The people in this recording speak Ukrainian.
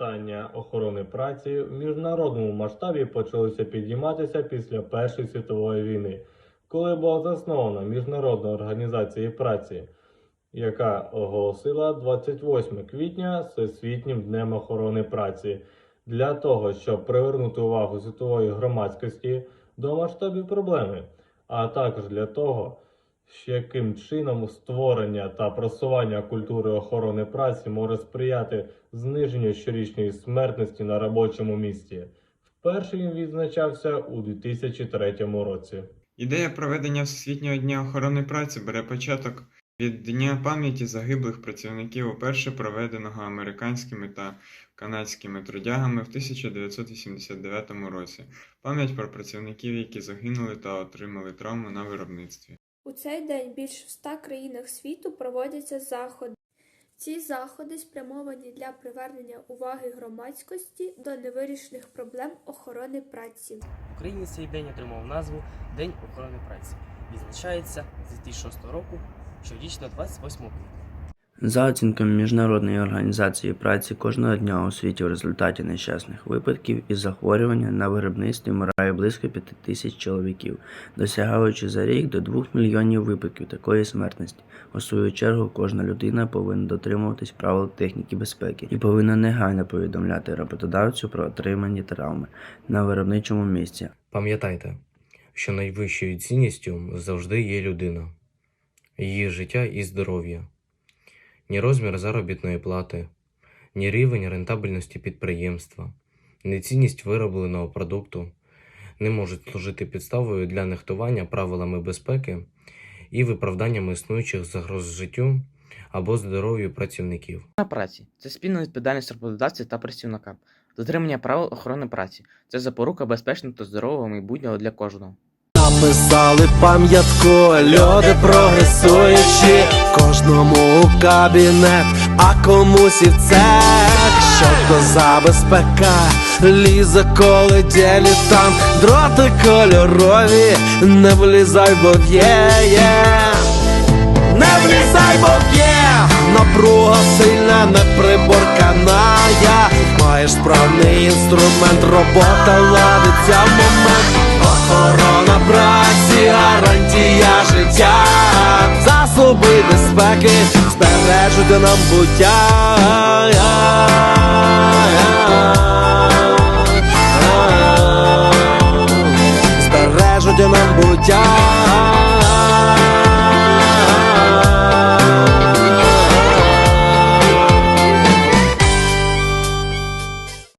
питання охорони праці в міжнародному масштабі почалися підійматися після Першої світової війни, коли була заснована Міжнародна організація праці, яка оголосила 28 квітня Всесвітнім днем охорони праці. Для того, щоб привернути увагу світової громадськості до масштабів проблеми, а також для того, що яким чином створення та просування культури охорони праці може сприяти зниженню щорічної смертності на робочому місці. Вперше він відзначався у 2003 році. Ідея проведення Всесвітнього дня охорони праці бере початок від Дня пам'яті загиблих працівників, уперше проведеного американськими та канадськими трудягами в 1989 році. Пам'ять про працівників, які загинули та отримали травму на виробництві. У цей день більш в ста країнах світу проводяться заходи. Ці заходи спрямовані для привернення уваги громадськості до невирішених проблем охорони праці. В Україні цей день отримав назву День охорони праці. Відзначається з 2006 року щорічно 28 квітня. За оцінками Міжнародної організації праці, кожного дня у світі в результаті нещасних випадків із захворювання на виробництві вмирає близько 5 тисяч чоловіків, досягаючи за рік до 2 мільйонів випадків такої смертності. У свою чергу, кожна людина повинна дотримуватись правил техніки безпеки і повинна негайно повідомляти роботодавцю про отримані травми на виробничому місці. Пам'ятайте, що найвищою цінністю завжди є людина, її життя і здоров'я. Ні розмір заробітної плати, ні рівень рентабельності підприємства, ні цінність виробленого продукту не можуть служити підставою для нехтування правилами безпеки і виправданням існуючих загроз життю або здоров'ю працівників. На праці це спільна відповідальність роботодавця та працівника. Дотримання правил охорони праці це запорука безпечного та здорового майбутнього для кожного. Написали пам'ятку, люди прогресуючі, кожному у кабінет, а комусь і в цех, щоб коза безпека, лізе коли ділітант, дроти кольорові, не влізай, бо в'є, не влізай, бо в'є, напруга сильна, неприборкана, я маєш справний інструмент, робота ладиться в момент. Охорона праці, гарантія життя, умови безпеки збережете нам буття. Збережете нам буття.